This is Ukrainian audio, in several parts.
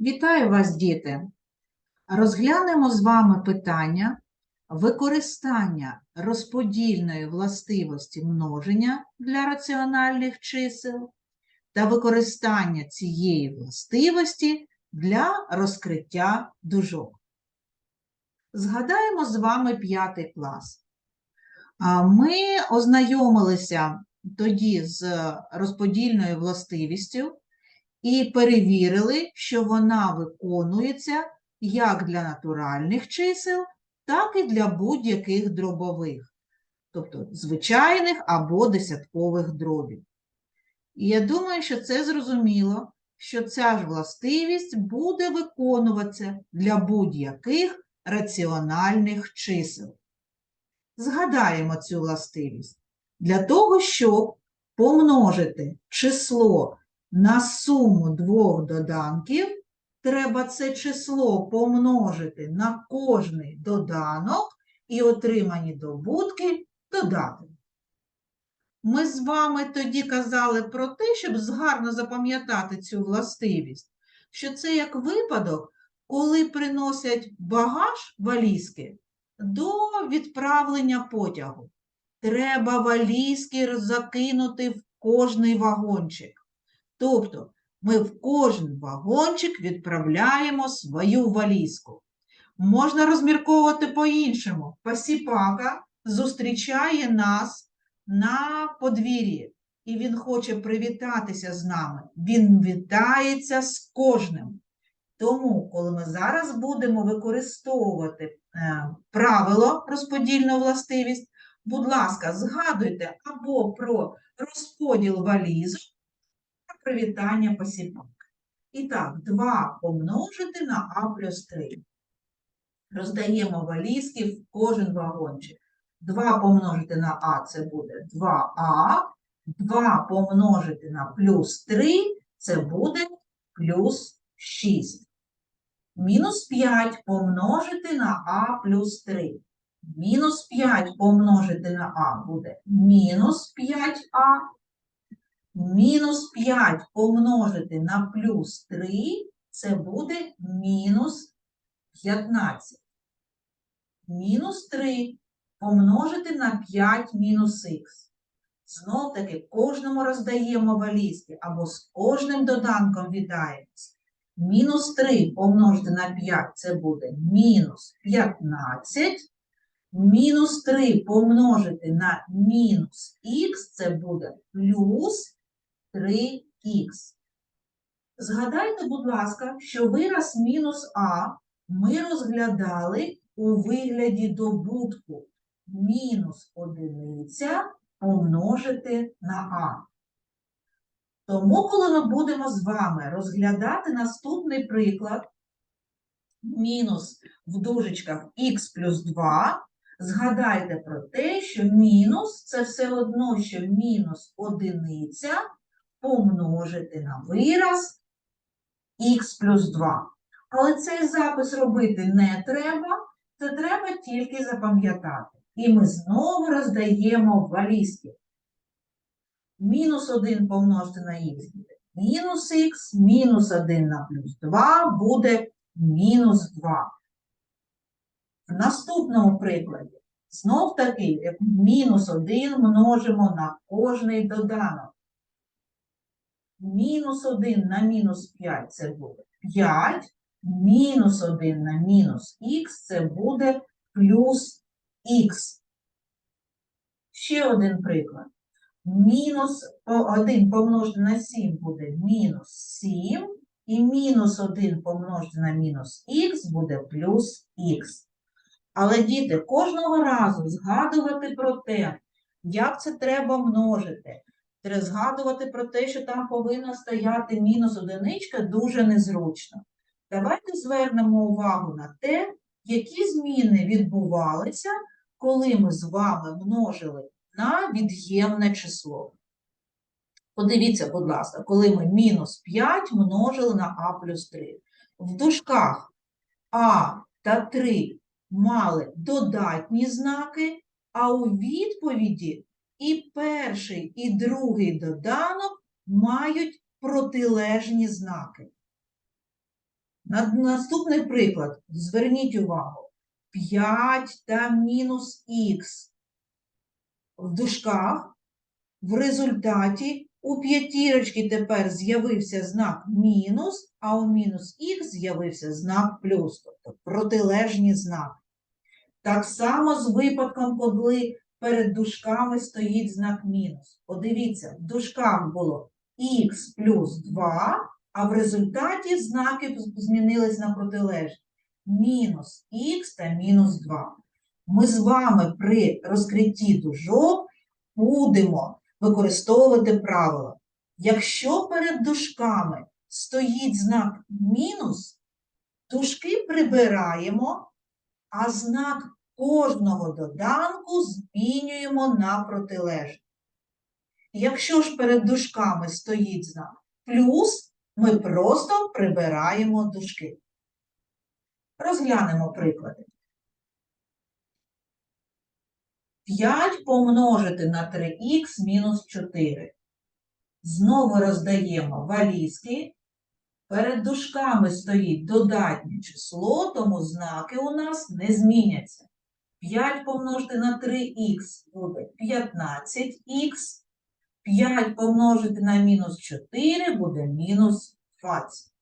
Вітаю вас, діти! Розглянемо з вами питання використання розподільної властивості множення для раціональних чисел та використання цієї властивості для розкриття дужок. Згадаємо з вами п'ятий клас. Ми ознайомилися тоді з розподільною властивістю і перевірили, що вона виконується як для натуральних чисел, так і для будь-яких дробових, тобто звичайних або десяткових дробів. І я думаю, що це зрозуміло, що ця ж властивість буде виконуватися для будь-яких раціональних чисел. Згадаємо цю властивість. Для того, щоб помножити число на суму двох доданків, треба це число помножити на кожний доданок і отримані добутки додати. Ми з вами тоді казали про те, щоб гарно запам'ятати цю властивість, що це як випадок, коли приносять багаж валізки до відправлення потягу. Треба валізки закинути в кожний вагончик. Тобто ми в кожен вагончик відправляємо свою валізку. Можна розмірковувати по-іншому. Пасіпака зустрічає нас на подвір'ї, і він хоче привітатися з нами. Він вітається з кожним. Тому, коли ми зараз будемо використовувати е, правило розподільну властивість, будь ласка, згадуйте або про розподіл валізок, привітання посіпак. І так, 2 помножити на А плюс 3. Роздаємо валізки в кожен вагончик. 2 помножити на А це буде 2А. 2 помножити на плюс 3 це буде плюс 6. Мінус 5 помножити на А плюс 3. Мінус 5 помножити на А буде мінус 5А. Мінус 5 помножити на плюс 3 це буде мінус 15. Мінус 3 помножити на 5 мінус х. Знов таки кожному роздаємо валізки або з кожним доданком віддаємося. Мінус 3 помножити на 5 це буде мінус 15. Мінус 3 помножити на мінус х це буде плюс 3х. Згадайте, будь ласка, що вираз мінус а ми розглядали у вигляді добутку мінус одиниця помножити на а. Тому, коли ми будемо з вами розглядати наступний приклад, мінус в дужечках х плюс 2, згадайте про те, що мінус це все одно, що мінус одиниця помножити на вираз х плюс 2. Але цей запис робити не треба, це треба тільки запам'ятати. І ми знову роздаємо валізки. Мінус 1 помножити на х буде мінус х, мінус 1 на плюс 2 буде мінус 2. В наступному прикладі знов таки мінус 1 множимо на кожний доданок. Мінус 1 на мінус 5 це буде 5. Мінус 1 на мінус х це буде плюс х. Ще один приклад. Мінус 1 помножити на 7 буде мінус 7. І мінус 1 помножити на мінус х буде плюс х. Але, діти, кожного разу згадувати про те, як це треба множити, Треба згадувати про те, що там повинна стояти мінус одиничка, дуже незручно. Давайте звернемо увагу на те, які зміни відбувалися, коли ми з вами множили на від'ємне число. Подивіться, будь ласка, коли ми мінус 5 множили на а плюс 3. В дужках а та 3 мали додатні знаки, а у відповіді і перший, і другий доданок мають протилежні знаки. Наступний приклад. Зверніть увагу. 5 та мінус х в дужках. В результаті у п'ятірочки тепер з'явився знак мінус, а у мінус х з'явився знак плюс, тобто протилежні знаки. Так само з випадком, коли перед дужками стоїть знак мінус. Подивіться, в дужках було х плюс 2, а в результаті знаки змінились на протилежні. Мінус х та мінус 2. Ми з вами при розкритті дужок будемо використовувати правило. Якщо перед дужками стоїть знак мінус, дужки прибираємо, а знак кожного доданку змінюємо на протилежний. Якщо ж перед дужками стоїть знак плюс, ми просто прибираємо дужки. Розглянемо приклади. 5 помножити на 3х мінус 4. Знову роздаємо валізки. Перед дужками стоїть додатнє число, тому знаки у нас не зміняться. 5 помножити на 3х буде 15х. 5 помножити на мінус 4 буде мінус 20.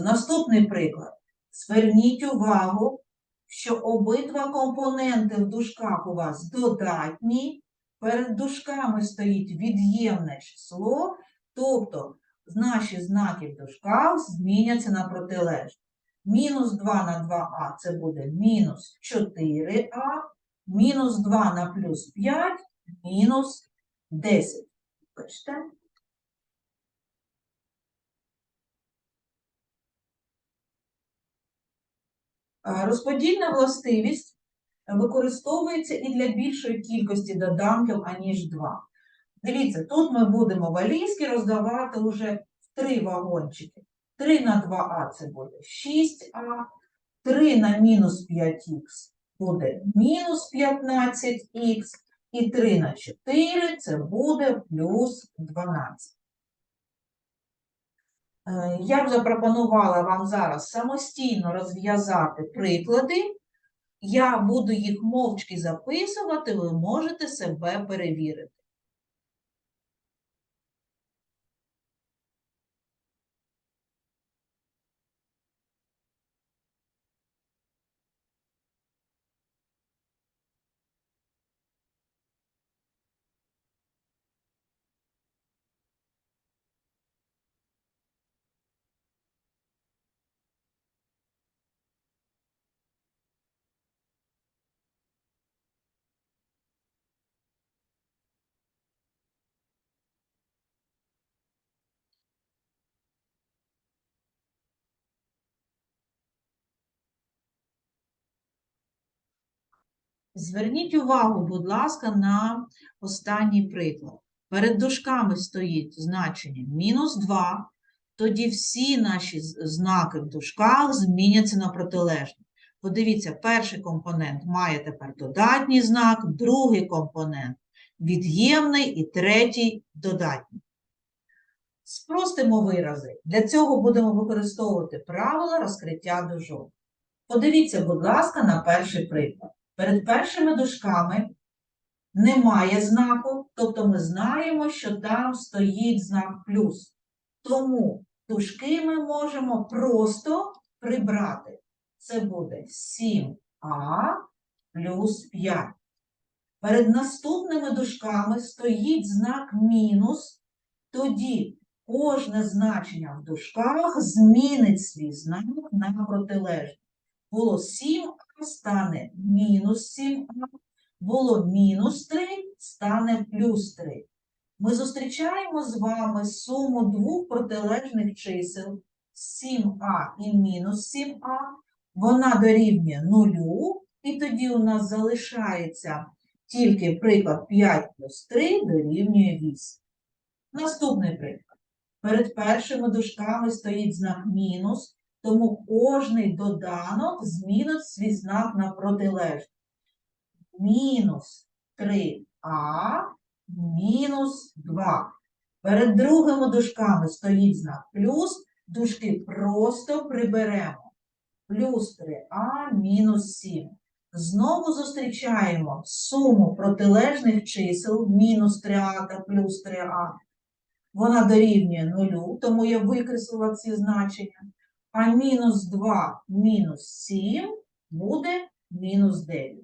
Наступний приклад. Зверніть увагу, що обидва компоненти в дужках у вас додатні. Перед дужками стоїть від'ємне число, тобто наші знаки в дужках зміняться на протилежні. Мінус 2 на 2а це буде мінус 4а, мінус 2 на плюс 5 мінус 10. Бачите? Розподільна властивість використовується і для більшої кількості доданків, аніж 2. Дивіться, тут ми будемо валізки роздавати вже в три вагончики. 3 на 2а це буде 6а, 3 на мінус 5х буде мінус 15х, і 3 на 4 це буде плюс 12. Е, Я б запропонувала вам зараз самостійно розв'язати приклади. Я буду їх мовчки записувати, ви можете себе перевірити. Зверніть увагу, будь ласка, на останній приклад. Перед дужками стоїть значення мінус 2, тоді всі наші знаки в дужках зміняться на протилежні. Подивіться, перший компонент має тепер додатній знак, другий компонент від'ємний і третій додатній. Спростимо вирази. Для цього будемо використовувати правила розкриття дужок. Подивіться, будь ласка, на перший приклад. Перед першими дужками немає знаку, тобто ми знаємо, що там стоїть знак плюс. Тому дужки ми можемо просто прибрати. Це буде 7а плюс 5. Перед наступними дужками стоїть знак мінус, тоді кожне значення в дужках змінить свій знак на протилежний. Було 7а, стане мінус 7а, було мінус 3, стане плюс 3. Ми зустрічаємо з вами суму двох протилежних чисел 7а і мінус 7а. Вона дорівнює нулю, і тоді у нас залишається тільки приклад 5 плюс 3 дорівнює 8. Наступний приклад. Перед першими дужками стоїть знак мінус, тому кожний доданок змінить свій знак на протилежний. Мінус 3а, мінус 2. Перед другими дужками стоїть знак плюс, Дужки просто приберемо. Плюс 3а мінус 7. Знову зустрічаємо суму протилежних чисел мінус 3а та плюс 3а. Вона дорівнює нулю, тому я викреслила ці значення. А мінус 2 мінус 7 буде мінус 9.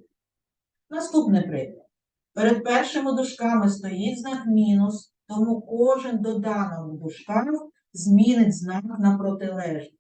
Наступний приклад. Перед першими дужками стоїть знак мінус, тому кожен доданок в дужках змінить знак на протилежний.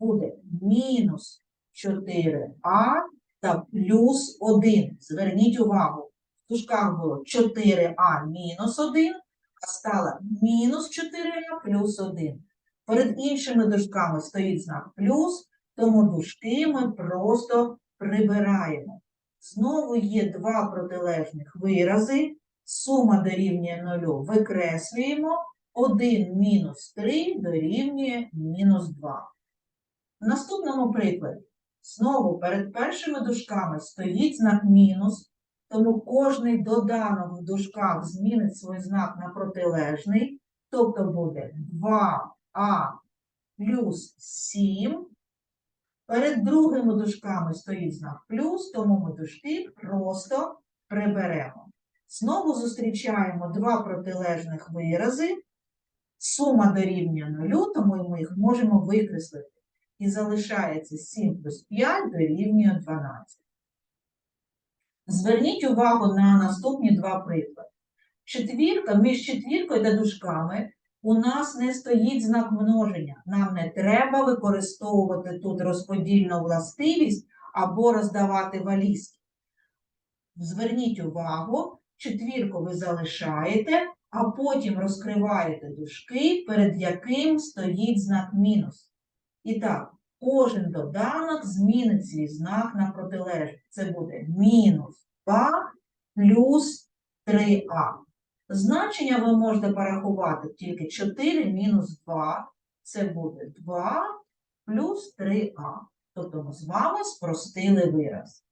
Буде мінус 4а та плюс 1. Зверніть увагу, в дужках було 4а мінус 1, а стало мінус 4а плюс 1. Перед іншими дужками стоїть знак плюс, тому дужки ми просто прибираємо. Знову є два протилежних вирази. Сума дорівнює нулю. Викреслюємо. 1 мінус 3 дорівнює мінус 2. В наступному прикладі знову перед першими дужками стоїть знак мінус, тому кожний доданок в дужках змінить свій знак на протилежний, тобто буде 2а плюс 7. Перед другими дужками стоїть знак плюс, тому ми дужки просто приберемо. Знову зустрічаємо два протилежних вирази. Сума дорівнює нулю, тому ми їх можемо викреслити. І залишається 7 плюс 5 дорівнює 12. Зверніть увагу на наступні два приклади. Четвірка, між четвіркою та дужками у нас не стоїть знак множення. Нам не треба використовувати тут розподільну властивість або роздавати валізки. Зверніть увагу, четвірку ви залишаєте, а потім розкриваєте дужки, перед яким стоїть знак мінус. І так, кожен доданок змінить свій знак на протилежний. Це буде мінус 2 плюс 3а. Значення ви можете порахувати тільки 4 мінус 2. Це буде 2 плюс 3а. Тобто ми з вами спростили вираз.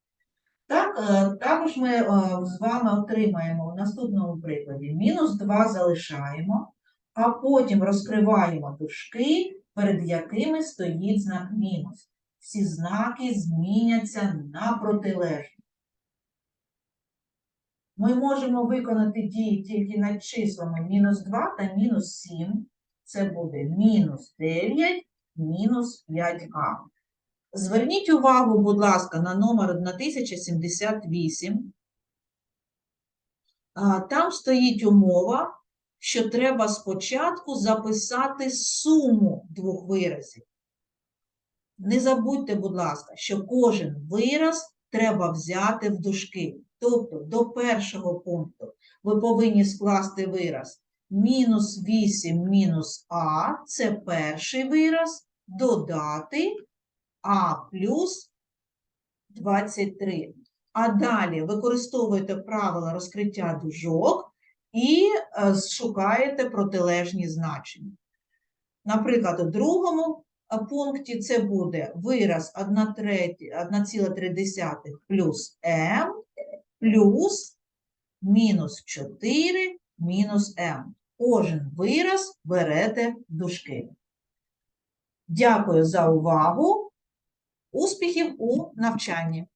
Так, е, також ми е, з вами отримаємо в наступному прикладі мінус 2 залишаємо, а потім розкриваємо дужки, перед якими стоїть знак мінус. Всі знаки зміняться на протилежні. Ми можемо виконати дії тільки над числами мінус 2 та мінус 7. Це буде мінус 9, мінус 5а. Зверніть увагу, будь ласка, на номер 1078. Там стоїть умова, що треба спочатку записати суму двох виразів. Не забудьте, будь ласка, що кожен вираз треба взяти в дужки. Тобто до першого пункту ви повинні скласти вираз мінус 8 мінус а, це перший вираз, додати а плюс 23. А далі використовуєте правила розкриття дужок і е, шукаєте протилежні значення. Наприклад, у другому е, пункті це буде вираз 1,3 плюс m плюс мінус 4 мінус m. Кожен вираз берете дужки. Дякую за увагу. Успіхів у навчанні!